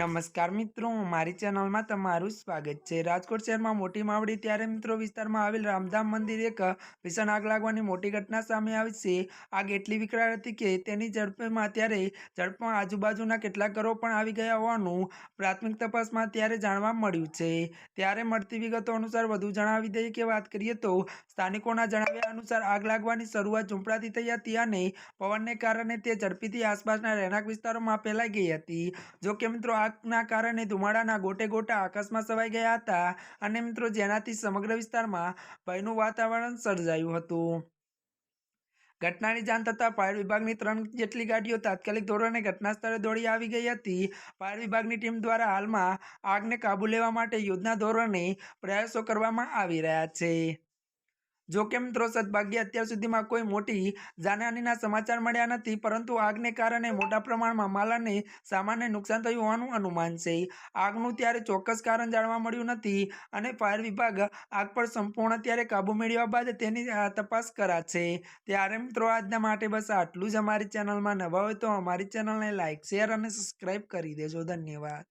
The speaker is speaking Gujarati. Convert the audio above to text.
નમસ્કાર મિત્રો, મારી ચેનલમાં તમારું સ્વાગત છે. રાજકોટ શહેરમાં મોટી માવડી ત્યારે મિત્રો વિસ્તારમાં આવેલ રામધામ મંદિર એક ભીષણ આગ લાગવાની મોટી ઘટના સામે આવી છે. આગ એટલી વિકરાળ હતી કે તેની ઝડપમાં ત્યારે ઝડપમાં આજુબાજુના કેટલાક ઘરો પણ આવી ગયા હોવાનું પ્રાથમિક તપાસમાં ત્યારે જાણવા મળ્યું છે. ત્યારે મળતી વિગતો અનુસાર વધુ જણાવી દઈએ કે વાત કરીએ તો સ્થાનિકોના જણાવ્યા અનુસાર આગ લાગવાની શરૂઆત ઝૂંપડાથી થઈ હતી અને પવનને કારણે તે ઝડપીથી આસપાસના રહેણાંક વિસ્તારોમાં ફેલાઈ ગઈ હતી. જોકે મિત્રો મિત્રો આગના કારણે ધુમાડાના ગોટે ગોટા આકાશમાં સવાઈ ગયા હતા અને મિત્રો જેનાથી સમગ્ર વિસ્તારમાં ભયનું વાતાવરણ સર્જાયું હતું. ઘટનાની જાણ થતાં ફાયર વિભાગની ત્રણ જેટલી ગાડીઓ તાત્કાલિક ધોરણે ઘટના સ્થળે દોડી આવી ગઈ હતી. ફાયર વિભાગની ટીમ દ્વારા હાલમાં આગને કાબૂ લેવા માટે યોજના ધોરણે પ્રયાસો કરવામાં આવી રહ્યા છે. જો કે મિત્રો, સદભાગ્ય અત્યાર સુધીમાં કોઈ મોટી જાનહાનિના સમાચાર મળ્યા નથી, પરંતુ આગને કારણે મોટા પ્રમાણમાં માલ અને સામાનને નુકસાન થયું હોવાનું અનુમાન છે. આગનું ત્યારે ચોક્કસ કારણ જાણવા મળ્યું નથી અને ફાયર વિભાગ આગ પર સંપૂર્ણ ત્યારે કાબુ મેળવ્યા બાદ તેની તપાસ કરાશે. ત્યારે મિત્રો, આજના માટે બસ આટલું જ. અમારી ચેનલમાં નવા હોય તો અમારી ચેનલને લાઇક શેર અને સબસ્ક્રાઈબ કરી દેજો. ધન્યવાદ.